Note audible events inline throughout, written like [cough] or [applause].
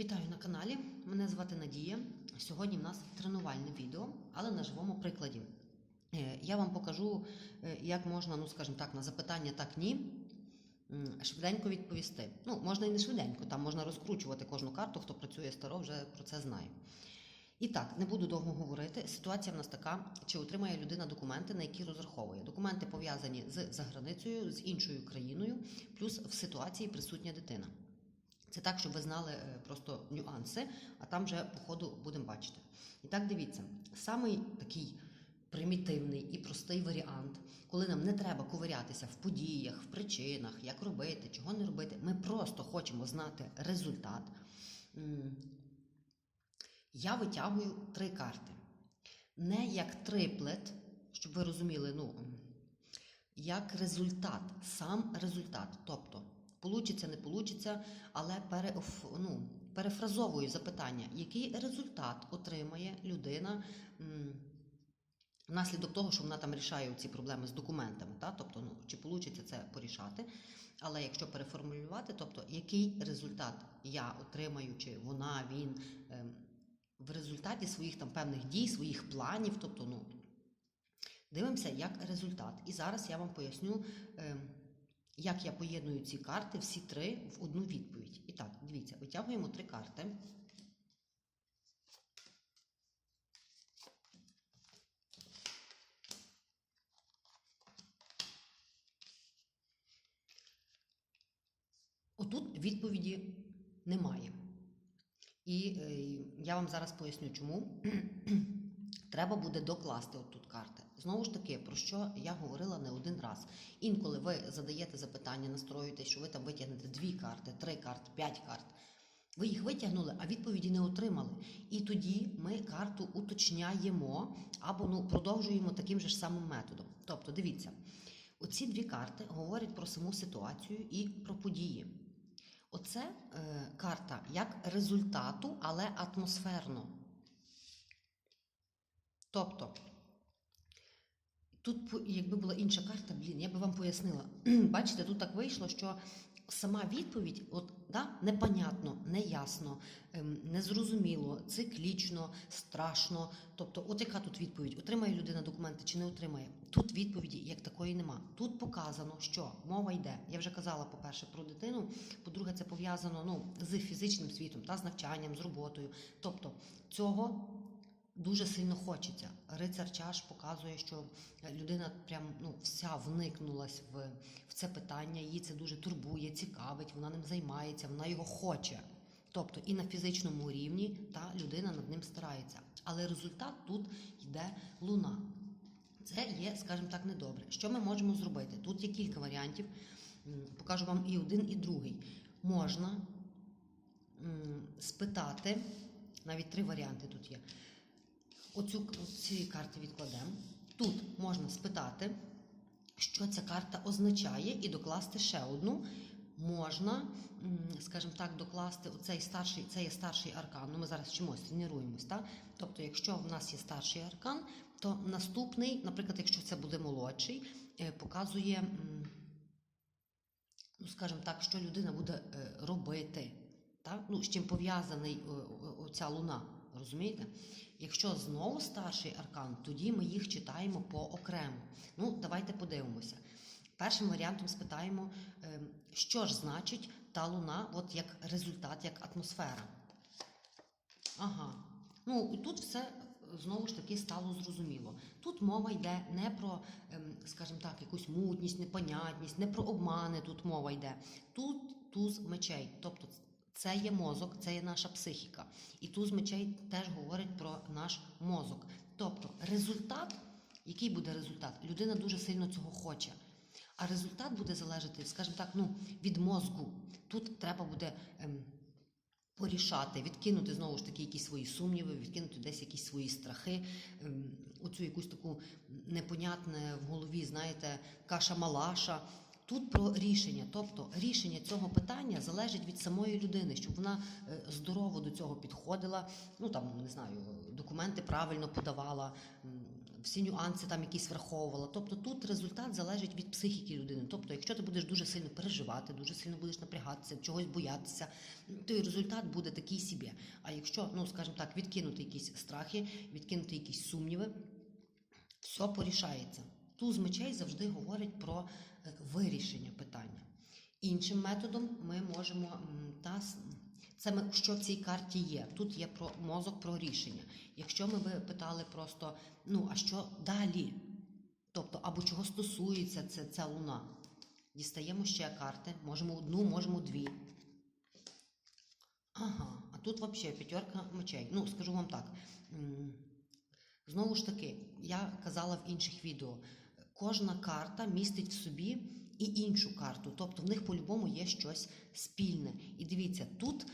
Вітаю на каналі. Мене звати Надія. Сьогодні в нас тренувальне відео, але на живому прикладі. Е, Я вам покажу, е, як можна, ну скажімо так, на запитання так ні. Швиденько відповісти. Ну, можна і не швиденько, там можна розкручувати кожну карту, хто працює старо, вже про це знає. І так, не буду довго говорити. Ситуація в нас така: чи отримає людина документи, на які розраховує. Документи пов'язані з заграницею, з іншою країною, плюс в ситуації присутня дитина. Це так, щоб ви знали е, просто нюанси, а там вже по ходу будемо бачити. І так дивіться, самий такий примітивний і простий варіант, коли нам не треба ковирятися в подіях, в причинах, як робити, чого не робити. Ми просто хочемо знати результат. Я витягую три карти. Не як триплет, щоб ви розуміли, ну, як результат, сам результат. Тобто, получиться, не получиться, але пере, ну, перефразовую запитання, який результат отримає людина м, внаслідок того, що вона там рішає ці проблеми з документами. Та? Тобто, ну, чи получиться це порішати. Але якщо переформулювати, тобто який результат я отримаю, чи вона, він ем, в результаті своїх там певних дій, своїх планів, тобто, ну, дивимося як результат. І зараз я вам поясню, ем, як я поєдную ці карти, всі три в одну відповідь. І так, дивіться, витягуємо три карти. Отут відповіді немає. І е, я вам зараз поясню, чому. [clears throat] Треба буде докласти отут карти. Знову ж таки, про що я говорила не один раз. Інколи ви задаєте запитання, настроюєте, що ви там витягнете дві карти, три карти, п'ять карт. Ви їх витягнули, а відповіді не отримали. І тоді ми карту уточняємо або ну, продовжуємо таким же ж самим методом. Тобто, дивіться, оці дві карти говорять про саму ситуацію і про події. Оце е, карта як результату, але атмосферно. Тобто, тут, якби була інша карта, блін, я би вам пояснила. [clears throat] Бачите, тут так вийшло, що сама відповідь, от, да, непонятно, неясно, ем, незрозуміло, циклічно, страшно. Тобто, от яка тут відповідь? Отримає людина документи чи не отримає? Тут відповіді як такої нема. Тут показано, що мова йде. Я вже казала, по-перше, про дитину. По-друге, це пов'язано ну, з фізичним світом, та з навчанням, з роботою. Тобто цього дуже сильно хочеться. Рицар чаш показує, що людина прям ну, вся вникнулась в, в це питання, її це дуже турбує, цікавить, вона ним займається, вона його хоче. Тобто і на фізичному рівні та людина над ним старається. Але результат тут йде луна. Це є, скажімо так, недобре. Що ми можемо зробити? Тут є кілька варіантів. Покажу вам і один, і другий. Можна спитати, навіть три варіанти тут є. Оцю ці карти відкладемо. Тут можна спитати, що ця карта означає, і докласти ще одну. Можна, скажімо так, докласти оцей старший, це є старший аркан. Ну, ми зараз вчимось, тренуємось. Так? Тобто, якщо в нас є старший аркан, то наступний, наприклад, якщо це буде молодший, е, показує, ну, скажімо так, що людина буде е, робити. Так? Ну, з чим пов'язаний е, оця луна, розумієте? Якщо знову старший аркан, тоді ми їх читаємо поокремо. Ну, давайте подивимося. Першим варіантом спитаємо, е, що ж значить та луна, от як результат, як атмосфера. Ага. Ну, тут все е, знову ж таки стало зрозуміло. Тут мова йде не про, ем, скажімо так, якусь мутність, непонятність, не про обмани тут мова йде. Тут туз мечей. Тобто це є мозок, це є наша психіка. І туз мечей теж говорить про наш мозок. Тобто результат, який буде результат? Людина дуже сильно цього хоче. А результат буде залежати, скажімо так, ну, від мозку. Тут треба буде. Ем, порішати, відкинути знову ж таки якісь свої сумніви, відкинути десь якісь свої страхи, ем, оцю якусь таку непонятне в голові, знаєте, каша-малаша. Тут про рішення, тобто рішення цього питання залежить від самої людини, щоб вона е, здорово до цього підходила. Ну там не знаю, документи правильно подавала, всі нюанси там якісь враховувала. Тобто тут результат залежить від психіки людини. Тобто, якщо ти будеш дуже сильно переживати, дуже сильно будеш напрягатися, чогось боятися, то і результат буде такий собі. А якщо, ну скажімо так, відкинути якісь страхи, відкинути якісь сумніви, все порішається. Туз мечей завжди говорить про е, вирішення питання. Іншим методом ми можемо та це ми, що в цій карті є. Тут є про мозок, про рішення. Якщо ми би питали просто, ну а що далі? Тобто, або чого стосується це, ця луна? Дістаємо ще карти, можемо одну, можемо дві. Ага, а тут взагалі п'ятерка мечей. Ну, скажу вам так. Знову ж таки, я казала в інших відео, кожна карта містить в собі і іншу карту. Тобто в них по-любому є щось спільне. І дивіться, тут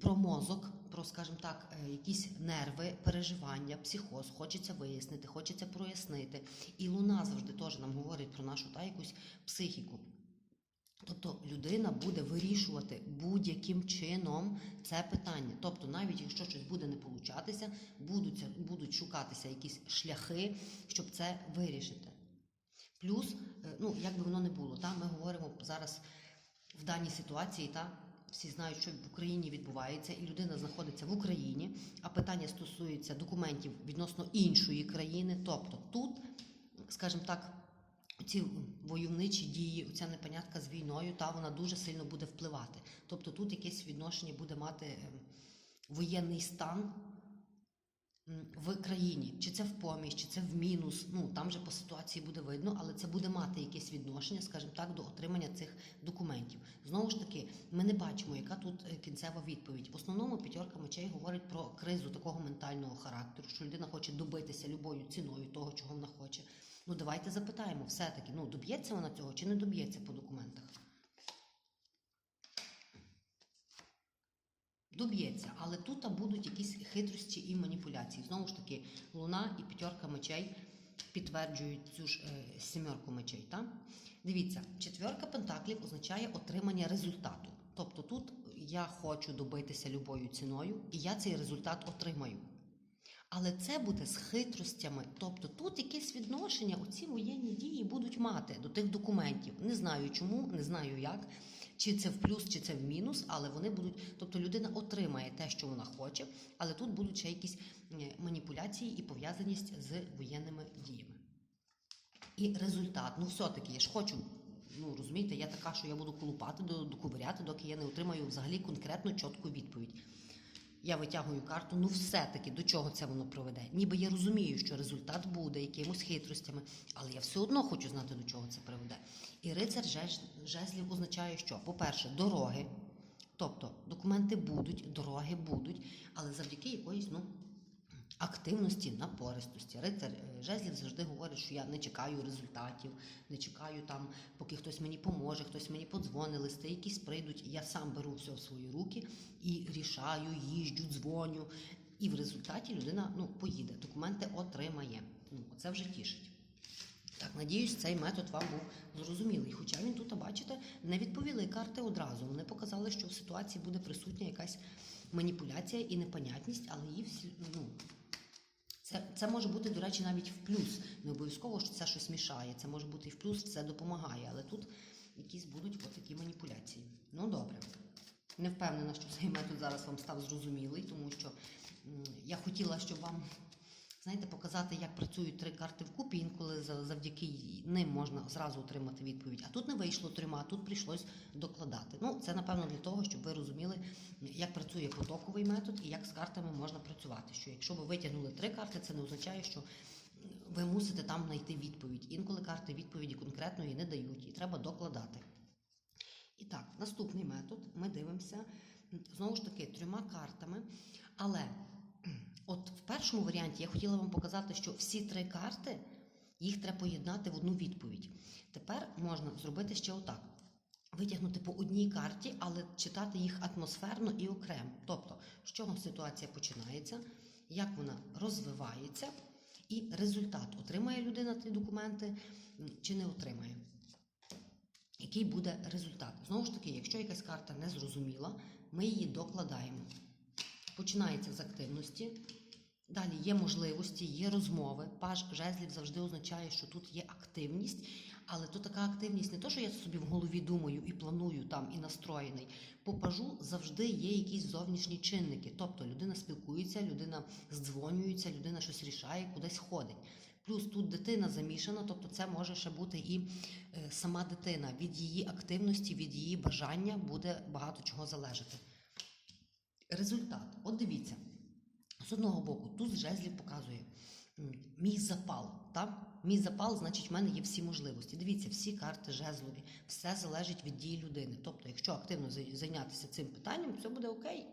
про мозок, про, скажімо так, е, якісь нерви, переживання, психоз, хочеться вияснити, хочеться прояснити. І луна завжди теж нам говорить про нашу та якусь психіку. Тобто людина буде вирішувати будь-яким чином це питання. Тобто, навіть якщо щось буде не получатися, будуть, будуть шукатися якісь шляхи, щоб це вирішити. Плюс, е, ну як би воно не було, та ми говоримо зараз в даній ситуації, та всі знають, що в Україні відбувається, і людина знаходиться в Україні, а питання стосується документів відносно іншої країни. Тобто тут, скажімо так, ці войовничі дії, ця непонятка з війною, та вона дуже сильно буде впливати. Тобто тут якесь відношення буде мати ем, воєнний стан в країні, чи це в поміч, чи це в мінус. Ну там же по ситуації буде видно, але це буде мати якесь відношення, скажімо так, до отримання цих документів. Знову ж таки, ми не бачимо, яка тут е, кінцева відповідь. В основному п'ятерка мечей говорить про кризу такого ментального характеру, що людина хоче добитися любою ціною того, чого вона хоче. Ну давайте запитаємо, все-таки, ну доб'ється вона цього чи не доб'ється по документах? Доб'ється, але тут будуть якісь хитрості і маніпуляції. Знову ж таки, луна і п'ятерка мечей підтверджують цю ж е, сімерку мечей. Та? Дивіться, четверка пентаклів означає отримання результату. Тобто тут я хочу добитися любою ціною, і я цей результат отримаю. Але це буде з хитростями. Тобто тут якесь відношення оці воєнні дії будуть мати до тих документів. Не знаю чому, не знаю як, чи це в плюс, чи це в мінус, але вони будуть. Тобто людина отримає те, що вона хоче, але тут будуть ще якісь е, маніпуляції і пов'язаність з воєнними діями. І результат, ну все-таки я ж хочу. Ну розумієте, я така, що я буду колупати, до- доковиряти, доки я не отримаю взагалі конкретну чітку відповідь. Я витягую карту, ну все-таки до чого це воно проведе. Ніби я розумію, що результат буде якимось хитростями, але я все одно хочу знати, до чого це приведе. І рицар жезлів означає, що, по-перше, дороги, тобто документи будуть, дороги будуть, але завдяки якоїсь ну, активності, напористості. Рицар е, жезлів завжди говорить, що я не чекаю результатів, не чекаю там, поки хтось мені поможе, хтось мені подзвонить, листи якісь прийдуть. Я сам беру все в свої руки і рішаю, їжджу, дзвоню. І в результаті людина ну, поїде, документи отримає. Ну, це вже тішить. Так, надіюсь, цей метод вам був зрозумілий. Хоча він тут, бачите, не відповіли карти одразу. Вони показали, що в ситуації буде присутня якась маніпуляція і непонятність, але її всі ну, це, це може бути, до речі, навіть в плюс. Не обов'язково, що це щось мішає. Це може бути і в плюс, це допомагає. Але тут якісь будуть от такі маніпуляції. Ну добре. Не впевнена, що цей метод зараз вам став зрозумілий, тому що я хотіла, щоб вам, знаєте, показати, як працюють три карти вкупі. Інколи завдяки ним можна зразу отримати відповідь. А тут не вийшло трьома, тут прийшлось докладати. Ну, це напевно для того, щоб ви розуміли, як працює потоковий метод і як з картами можна працювати. Що якщо ви витягнули три карти, це не означає, що ви мусите там знайти відповідь. Інколи карти відповіді конкретної не дають, і треба докладати. І так, наступний метод. Ми дивимося знову ж таки трьома картами. Але от в першому варіанті я хотіла вам показати, що всі три карти їх треба поєднати в одну відповідь. Тепер можна зробити ще отак. Витягнути по одній карті, але читати їх атмосферно і окремо. Тобто, з чого ситуація починається, як вона розвивається, і результат отримає людина ті документи чи не отримає який буде результат. Знову ж таки, якщо якась карта не зрозуміла, ми її докладаємо. Починається з активності, Далі є можливості, є розмови. Паж жезлів завжди означає, що тут є активність, але то така активність не то, що я собі в голові думаю і планую там і настроєний. По пажу завжди є якісь зовнішні чинники. Тобто людина спілкується, людина здзвонюється, людина щось рішає, кудись ходить. Плюс тут дитина замішана, тобто це може ще бути і е, сама дитина. Від її активності, від її бажання буде багато чого залежати. Результат. От дивіться, з одного боку, тут жезлів показує мій запал. Так? Мій запал, значить, в мене є всі можливості. Дивіться, всі карти жезлові, все залежить від дії людини. Тобто, якщо активно зайнятися цим питанням, все буде окей.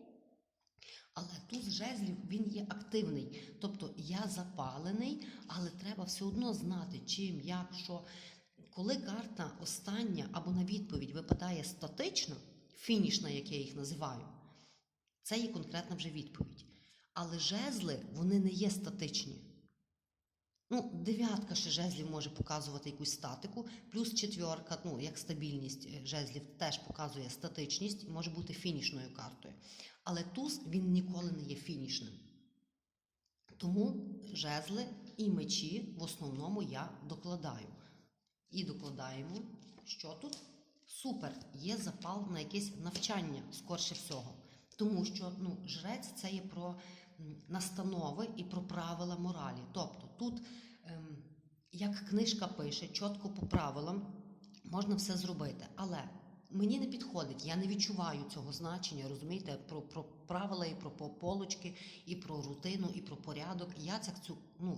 Але туз жезлів він є активний. Тобто я запалений, але треба все одно знати, чим, як, що. Коли карта остання або на відповідь випадає статична, фінішна, як я їх називаю, це є конкретна вже відповідь. Але жезли вони не є статичні. Ну, дев'ятка ще жезлів може показувати якусь статику, плюс четверка, ну, як стабільність е, жезлів, теж показує статичність і може бути фінішною картою. Але туз він ніколи не є фінішним. Тому жезли і мечі в основному я докладаю. І докладаємо, що тут супер, є запал на якесь навчання, скорше всього. Тому що ну, жрець це є про настанови і про правила моралі. Тобто тут, ем, як книжка пише, чітко по правилам можна все зробити. Але мені не підходить, я не відчуваю цього значення, розумієте, про, про правила і про полочки, і про рутину, і про порядок. Я це цю, ну,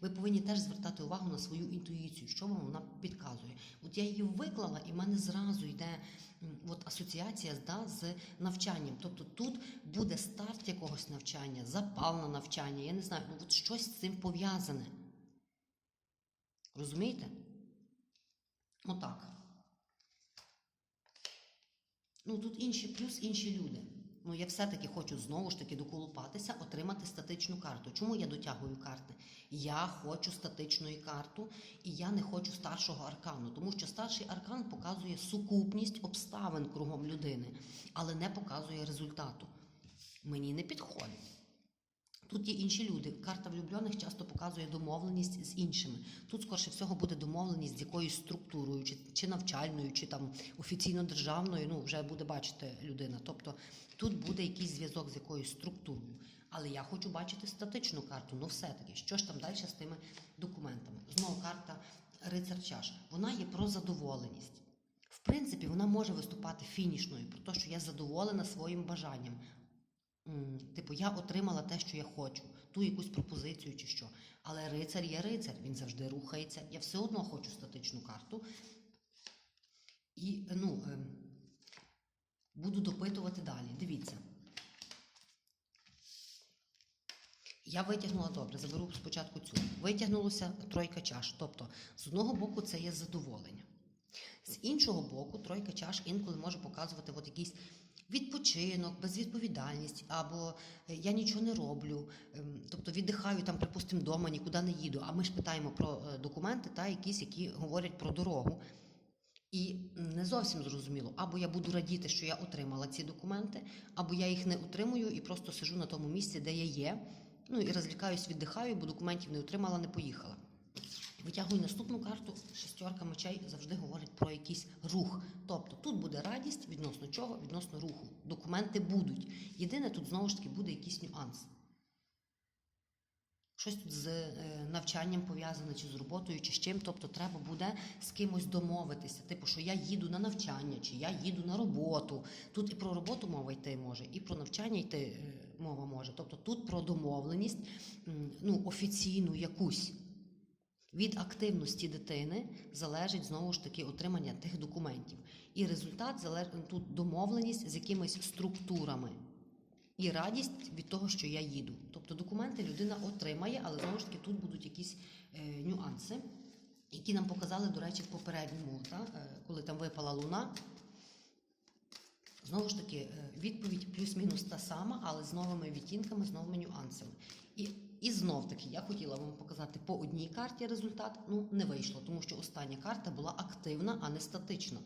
ви повинні теж звертати увагу на свою інтуїцію, що вам вона підказує. От я її виклала, і в мене зразу йде от асоціація да, з навчанням. Тобто тут буде старт якогось навчання, запал на навчання, я не знаю, ну от щось з цим пов'язане. Розумієте? Отак. Ну тут інші плюс інші люди. Ну я все-таки хочу знову ж таки доколупатися, отримати статичну карту. Чому я дотягую карти? Я хочу статичної карту, і я не хочу старшого аркану, тому що старший аркан показує сукупність обставин кругом людини, але не показує результату. Мені не підходить. Тут є інші люди. Карта влюблених часто показує домовленість з іншими. Тут, скорше всього, буде домовленість з якоюсь структурою, чи, чи навчальною, чи там офіційно державною. Ну, вже буде бачити людина. Тобто тут буде якийсь зв'язок з якоюсь структурою. Але я хочу бачити статичну карту. Ну, все-таки, що ж там далі з тими документами? Знову карта рицар чаш. Вона є про задоволеність. В принципі, вона може виступати фінішною, про те, що я задоволена своїм бажанням. Типу, я отримала те, що я хочу, ту якусь пропозицію чи що. Але рицар є рицар, він завжди рухається. Я все одно хочу статичну карту. І ну, ем, буду допитувати далі. Дивіться. Я витягнула добре, заберу спочатку цю. Витягнулося тройка чаш. Тобто, з одного боку, це є задоволення. З іншого боку, тройка чаш інколи може показувати от якийсь відпочинок, безвідповідальність, або е, я нічого не роблю, ем, тобто віддихаю там, припустимо, вдома, нікуди не їду. А ми ж питаємо про е, документи, та якісь, які говорять про дорогу. І не зовсім зрозуміло, або я буду радіти, що я отримала ці документи, або я їх не отримую і просто сижу на тому місці, де я є. Ну і розвлікаюсь, віддихаю, бо документів не отримала, не поїхала. Витягую наступну карту. Шестерка мечей завжди говорить про якийсь рух. Тобто тут буде радість відносно чого? Відносно руху. Документи будуть. Єдине, тут знову ж таки буде якийсь нюанс. Щось тут з е, навчанням пов'язане, чи з роботою, чи з чим. Тобто треба буде з кимось домовитися. Типу, що я їду на навчання, чи я їду на роботу. Тут і про роботу мова йти може, і про навчання йти е, мова може. Тобто тут про домовленість, ну, офіційну якусь. Від активності дитини залежить знову ж таки отримання тих документів. І результат залежить тут домовленість з якимись структурами. І радість від того, що я їду. Тобто документи людина отримає, але знову ж таки тут будуть якісь е, нюанси, які нам показали, до речі, в попередньому, та, е, коли там випала луна. Знову ж таки, е, відповідь плюс-мінус та сама, але з новими відтінками, з новими нюансами. І, і знов таки я хотіла вам показати по одній карті результат. Ну не вийшло, тому що остання карта була активна, а не статична.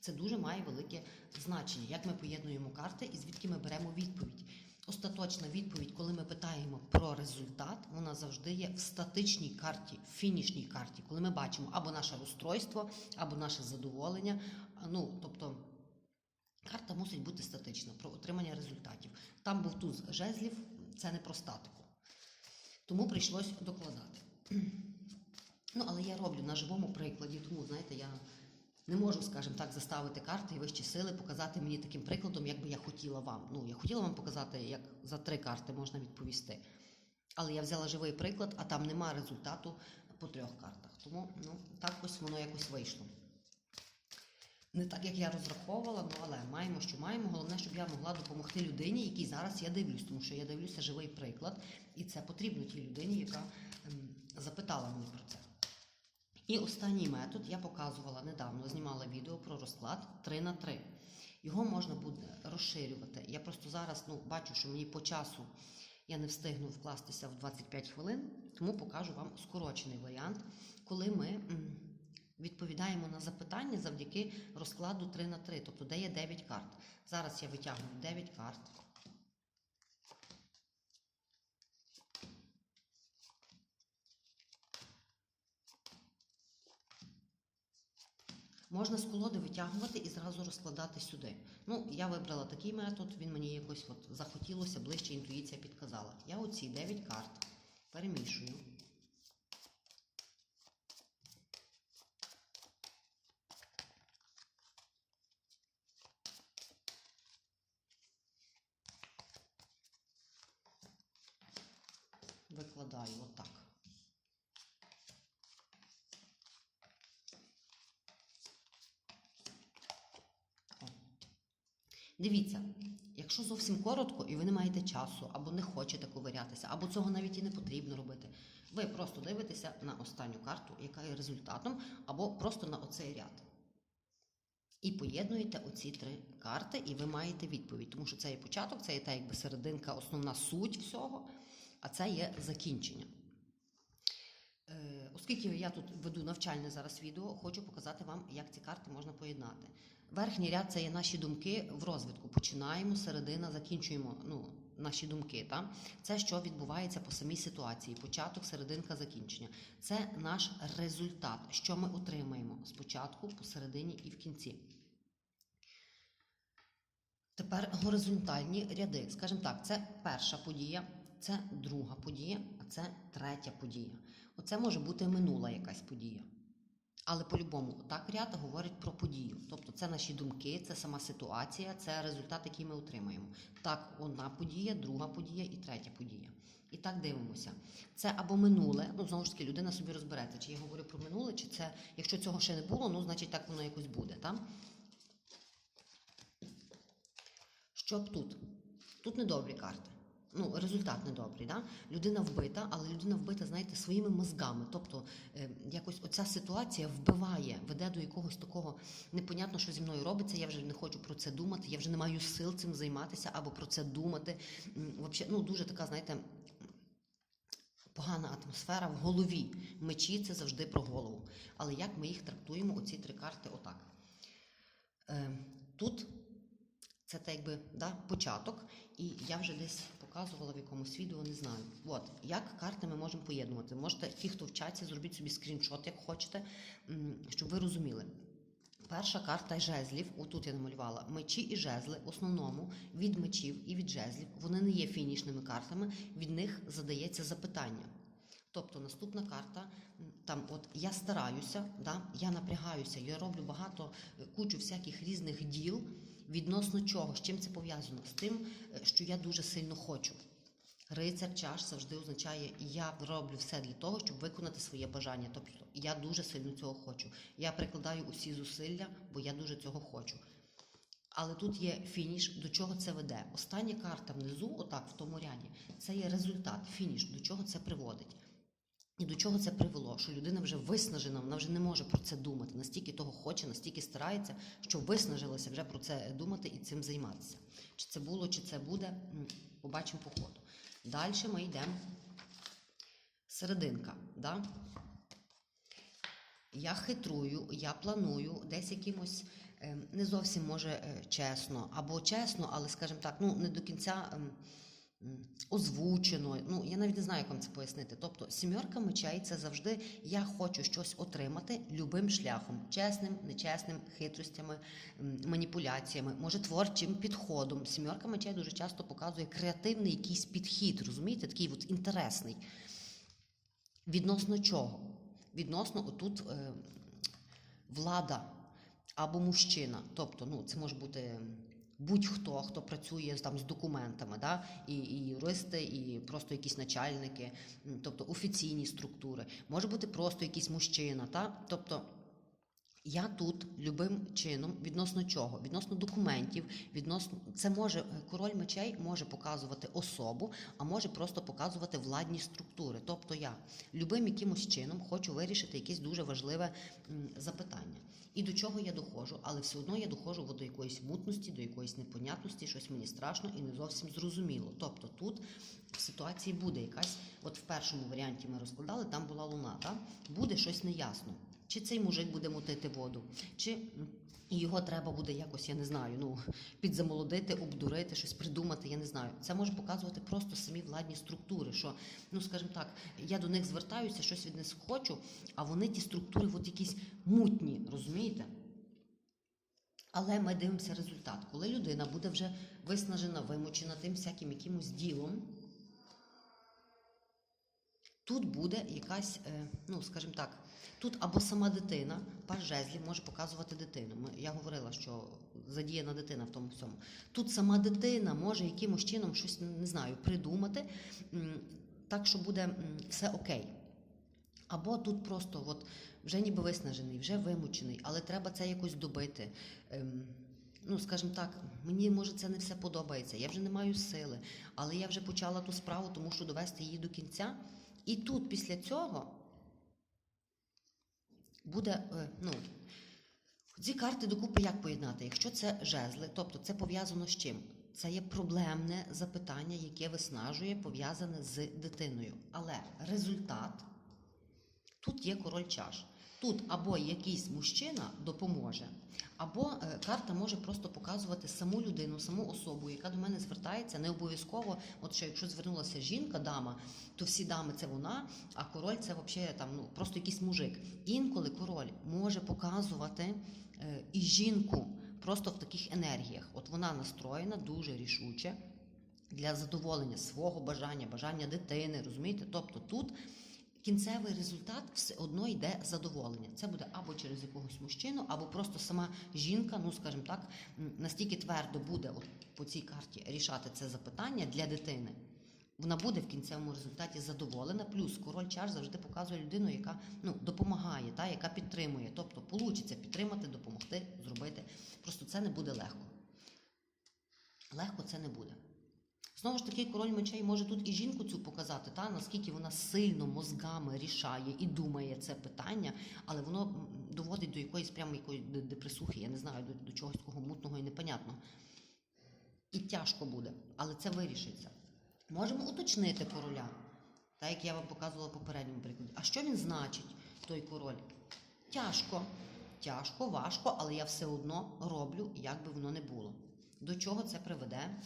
Це дуже має велике значення, як ми поєднуємо карти і звідки ми беремо відповідь. остаточна відповідь, коли ми питаємо про результат, вона завжди є в статичній карті, в фінішній карті, коли ми бачимо або наше розстройство, або наше задоволення. Ну, тобто карта мусить бути статична про отримання результатів. Там був туз жезлів, це не про статику. Тому прийшлось докладати. [clears throat] Ну, але я роблю на живому прикладі, тому, знаєте, я не можу, скажімо так, заставити карти і вищі сили, показати мені таким прикладом, як би я хотіла вам. Ну, я хотіла вам показати, як за три карти можна відповісти. Але я взяла живий приклад, а там нема результату по трьох картах. Тому ну, так ось воно якось вийшло. Не так, як я розраховувала, ну але маємо, що маємо. Головне, щоб я могла допомогти людині, якій зараз я дивлюсь, тому що я дивлюся живий приклад, і це потрібно тій людині, яка ем, запитала мене про це. І останній метод я показувала недавно, знімала відео про розклад 3 на 3. Його можна буде розширювати. Я просто зараз ну, бачу, що мені по часу я не встигну вкластися в 25 хвилин, тому покажу вам скорочений варіант, коли ми відповідаємо на запитання завдяки розкладу 3 на 3, тобто де є 9 карт. Зараз я витягую 9 карт. Можна з колоди витягувати і зразу розкладати сюди. Ну, я вибрала такий метод, він мені якось от захотілося, ближче інтуїція підказала. Я оці 9 карт перемішую. Викладаю отак. О. Дивіться, якщо зовсім коротко і ви не маєте часу, або не хочете ковирятися, або цього навіть і не потрібно робити, ви просто дивитеся на останню карту, яка є результатом, або просто на оцей ряд. І поєднуєте оці три карти, і ви маєте відповідь. Тому що це є початок, це є та якби серединка, основна суть всього, а це є закінчення. Е, Оскільки я тут веду навчальне зараз відео, хочу показати вам, як ці карти можна поєднати. Верхній ряд це є наші думки в розвитку. Починаємо, середина, закінчуємо ну, наші думки. Та? Це що відбувається по самій ситуації: початок, серединка, закінчення. Це наш результат, що ми отримаємо спочатку, посередині і в кінці. Тепер горизонтальні ряди. Скажімо так, це перша подія, це друга подія, а це третя подія. Оце може бути минула якась подія. Але по-любому так ряд говорить про подію. Тобто це наші думки, це сама ситуація, це результат, який ми отримаємо. Так, одна подія, друга подія і третя подія. І так дивимося. Це або минуле, ну знову ж таки, людина собі розбереться, чи я говорю про минуле, чи це, якщо цього ще не було, ну значить так воно якось буде. Так? Що б тут? Тут недобрі карти. Ну, результат недобрий, да? Людина вбита, але людина вбита, знаєте, своїми мозгами. Тобто, е, якось оця ситуація вбиває, веде до якогось такого непонятно, що зі мною робиться. Я вже не хочу про це думати, я вже не маю сил цим займатися або про це думати. Вообще, ну, дуже така, знаєте, погана атмосфера в голові. Мечі це завжди про голову. Але як ми їх трактуємо, оці три карти, отак. Е, тут це так якби да, початок, і я вже десь показувала в якомусь відео, не знаю. От як карти ми можемо поєднувати. Можете, ті, хто вчаться, зробіть собі скріншот, як хочете, щоб ви розуміли. Перша карта жезлів, отут я намалювала, мечі і жезли, в основному від мечів і від жезлів, вони не є фінішними картами, від них задається запитання. Тобто наступна карта, там от я стараюся, да, я напрягаюся, я роблю багато е, кучу всяких різних діл відносно чого, з чим це пов'язано? З тим, е, що я дуже сильно хочу. Рицар чаш завжди означає, я роблю все для того, щоб виконати своє бажання. Тобто я дуже сильно цього хочу. Я прикладаю усі зусилля, бо я дуже цього хочу. Але тут є фініш, до чого це веде. Остання карта внизу, отак, в тому ряді, це є результат, фініш, до чого це приводить. І до чого це привело? Що людина вже виснажена, вона вже не може про це думати. Настільки того хоче, настільки старається, що виснажилася вже про це думати і цим займатися. Чи це було, чи це буде, побачимо по ходу. Далі ми йдемо. Серединка. Да? Я хитрую, я планую десь якимось е, не зовсім може е, чесно, або чесно, але, скажімо так, ну не до кінця ем, озвучено. Ну, я навіть не знаю, як вам це пояснити. Тобто, сімерка мечей це завжди я хочу щось отримати любим шляхом: чесним, нечесним, хитростями, маніпуляціями, може творчим підходом. Сімерка мечей дуже часто показує креативний якийсь підхід, розумієте, такий от інтересний. Відносно чого? Відносно отут е, влада або мужчина. Тобто, ну, це може бути будь-хто, хто працює там з документами, да? і, і юристи, і просто якісь начальники, тобто офіційні структури. Може бути просто якийсь мужчина. Та? Тобто, я тут любим чином відносно чого? Відносно документів, відносно це може король мечей може показувати особу, а може просто показувати владні структури. Тобто я любим якимось чином хочу вирішити якесь дуже важливе запитання. І до чого я доходжу, але все одно я доходжу до якоїсь мутності, до якоїсь непонятності, щось мені страшно і не зовсім зрозуміло. Тобто тут в ситуації буде якась, от в першому варіанті ми розкладали, там була луна, так? буде щось неясно. Чи цей мужик буде мутити воду, чи його треба буде якось, я не знаю, ну підзамолодити, обдурити, щось придумати, я не знаю. Це може показувати просто самі владні структури, що, ну скажімо так, я до них звертаюся, щось від них хочу, а вони ті структури, от якісь мутні, розумієте? Але ми дивимося результат. Коли людина буде вже виснажена, вимучена тим всяким якимось ділом, тут буде якась, е, ну скажімо так, тут або сама дитина, пар жезлів може показувати дитину. Я говорила, що задіяна дитина в тому всьому. Тут сама дитина може якимось чином щось не знаю, придумати, так що буде все окей. Або тут просто от, вже ніби виснажений, вже вимучений, але треба це якось добити. Ем, ну, скажімо так, мені може це не все подобається. Я вже не маю сили, але я вже почала ту справу, тому що довести її до кінця. І тут після цього буде, е, ну, ці карти докупи як поєднати? Якщо це жезли, тобто це пов'язано з чим? Це є проблемне запитання, яке виснажує, пов'язане з дитиною. Але результат тут є король чаш. Тут або якийсь мужчина допоможе, або е, карта може просто показувати саму людину, саму особу, яка до мене звертається. Не обов'язково, от що якщо звернулася жінка, дама, то всі дами це вона, а король це взагалі там ну просто якийсь мужик. Інколи король може показувати е, і жінку просто в таких енергіях. От вона настроєна дуже рішуче для задоволення свого бажання, бажання дитини, розумієте? Тобто тут кінцевий результат все одно йде задоволення. Це буде або через якогось мужчину, або просто сама жінка, ну скажімо так, настільки твердо буде от по цій карті рішати це запитання для дитини. Вона буде в кінцевому результаті задоволена. Плюс король чаш завжди показує людину, яка ну допомагає, та яка підтримує. Тобто, получиться підтримати, допомогти, зробити. Просто це не буде легко. Легко це не буде. Знову ж таки, король мечей може тут і жінку цю показати, та наскільки вона сильно мозгами рішає і думає це питання, але воно доводить до якоїсь прямо якоїсь депресухи, я не знаю, до, до чогось такого мутного і непонятного. І тяжко буде, але це вирішиться. Можемо уточнити короля, так як я вам показувала в попередньому прикладі. А що він значить, той король? Тяжко, тяжко, важко, але я все одно роблю, як би воно не було. До чого це приведе?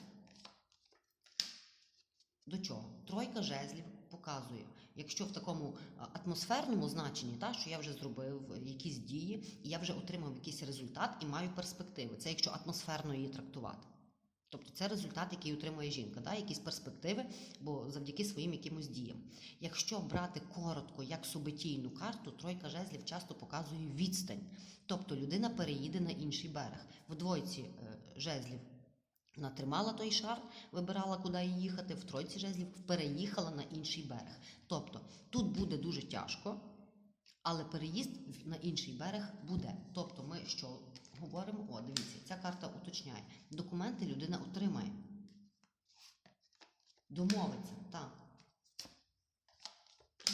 До чого? Тройка жезлів показує, якщо в такому атмосферному значенні, та, що я вже зробив якісь дії, і я вже отримав якийсь результат і маю перспективи. Це якщо атмосферно її трактувати. Тобто це результат, який отримує жінка, да? якісь перспективи, бо завдяки своїм якимось діям. Якщо брати коротко як субетійну карту, тройка жезлів часто показує відстань. Тобто людина переїде на інший берег. В двойці е, жезлів вона тримала той шар, вибирала, куди їй їхати, в тройці жезлів переїхала на інший берег. Тобто тут буде дуже тяжко, але переїзд на інший берег буде. Тобто, ми що говоримо? О, дивіться, ця карта уточняє. Документи людина отримає. Домовиться, так.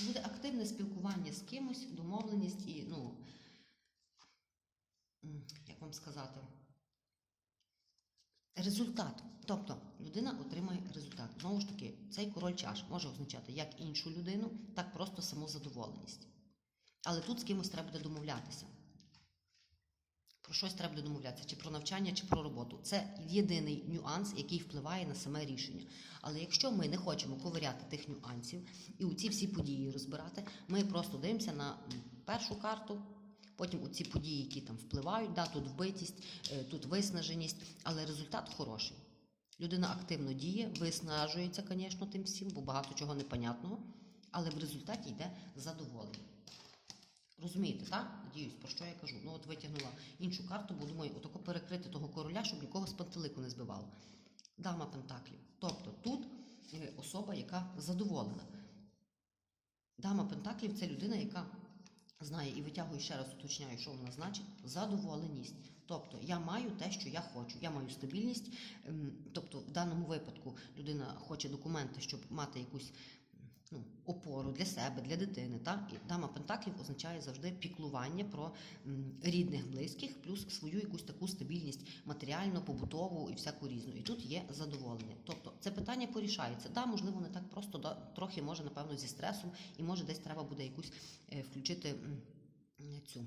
Буде активне спілкування з кимось, домовленість і, ну, як вам сказати, результат. Тобто людина отримає результат. Знову ж таки, цей король чаш може означати як іншу людину, так просто самозадоволеність. Але тут з кимось треба домовлятися. Про щось треба домовлятися, чи про навчання, чи про роботу. Це єдиний нюанс, який впливає на саме рішення. Але якщо ми не хочемо ковиряти тих нюансів і у ці всі події розбирати, ми просто дивимося на першу карту. Потім ці події, які там впливають, да, тут вбитість, е, тут виснаженість, але результат хороший. Людина активно діє, виснажується, звісно, тим всім, бо багато чого непонятного, але в результаті йде задоволення. Розумієте, так? Надіюсь, про що я кажу. Ну, от витягнула іншу карту, бо думаю, отако перекрити того короля, щоб нікого з пантелику не збивало. Дама Пентаклів. Тобто тут особа, яка задоволена. Дама Пентаклів це людина, яка знає і витягую ще раз уточняю, що вона значить. Задоволеність. Тобто я маю те, що я хочу. Я маю стабільність. Ем, Тобто, в даному випадку людина хоче документи, щоб мати якусь ну, опору для себе, для дитини. Та? І дама Пентаклів означає завжди піклування про рідних, близьких, плюс свою якусь таку стабільність матеріальну, побутову і всяку різну. І тут є задоволення. Тобто це питання порішається. Да, можливо, не так просто, да, трохи може, напевно, зі стресом, і може десь треба буде якусь е, включити цю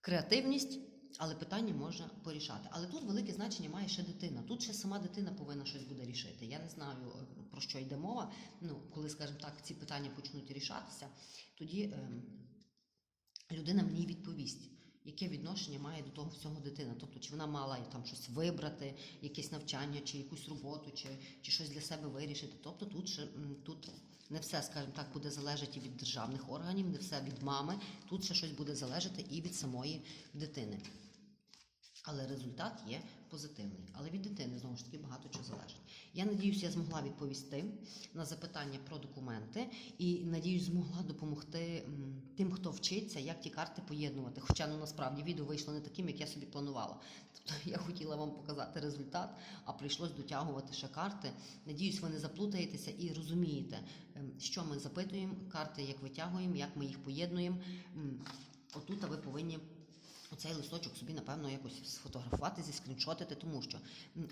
креативність. Але питання можна порішати. Але тут велике значення має ще дитина. Тут ще сама дитина повинна щось буде рішити. Я не знаю е, про що йде мова. Ну, коли, скажімо так, ці питання почнуть рішатися, тоді ем, людина мені відповість, яке відношення має до того всього дитина. Тобто, чи вона мала там щось вибрати, якесь навчання, чи якусь роботу, чи, чи щось для себе вирішити. Тобто тут тут не все, скажімо так, буде залежати від державних органів, не все від мами. Тут ще щось буде залежати і від самої дитини. Але результат є позитивний. Але від дитини знову ж таки багато чого залежить. Я надіюся, я змогла відповісти на запитання про документи і надіюсь, змогла допомогти тим, хто вчиться, як ті карти поєднувати. Хоча ну насправді відео вийшло не таким, як я собі планувала. Тобто [laughs] я хотіла вам показати результат, а прийшлось дотягувати ще карти. Надіюсь, ви не заплутаєтеся і розумієте, ем, що ми запитуємо, карти, як витягуємо, як ми їх поєднуємо. Отут ви повинні оцей листочок собі, напевно, якось сфотографувати, зіскріншотити, тому що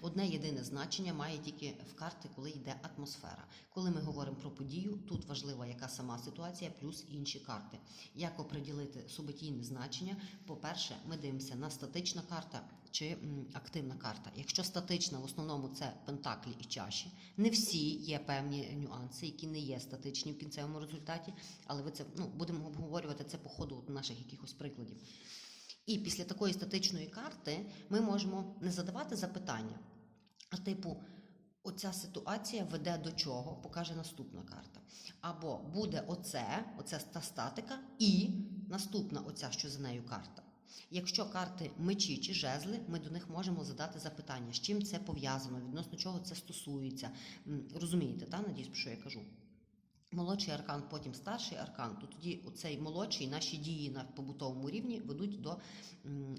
одне єдине значення має тільки в карти, коли йде атмосфера. Коли ми говоримо про подію, тут важлива яка сама ситуація, плюс інші карти. Як оприділити субетійне значення? По-перше, ми дивимося на статична карта чи активна карта. Якщо статична, в основному це пентаклі і чаші. Не всі є певні нюанси, які не є статичні в кінцевому результаті, але ви це ну, будемо обговорювати це по ходу наших якихось прикладів. І після такої статичної карти ми можемо не задавати запитання, а типу, оця ситуація веде до чого, покаже наступна карта. Або буде оце, оця та статика, і наступна оця, що за нею карта. Якщо карти мечі чи жезли, ми до них можемо задати запитання, з чим це пов'язано, відносно чого це стосується. Розумієте, та надіюсь, про що я кажу? Молодший аркан, потім старший аркан, то тоді оцей молодший наші дії на побутовому рівні ведуть до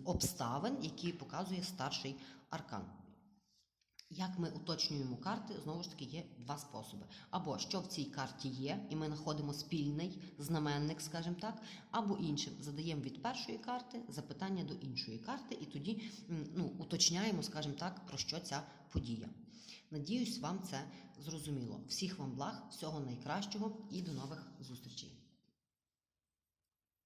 обставин, які показує старший аркан. Як ми уточнюємо карти, знову ж таки є два способи. Або що в цій карті є, і ми знаходимо спільний знаменник, скажімо так, або іншим задаємо від першої карти запитання до іншої карти, і тоді ну, уточняємо, скажімо так, про що ця подія. Надіюсь, вам це зрозуміло. Всіх вам благ, всього найкращого і до нових зустрічей.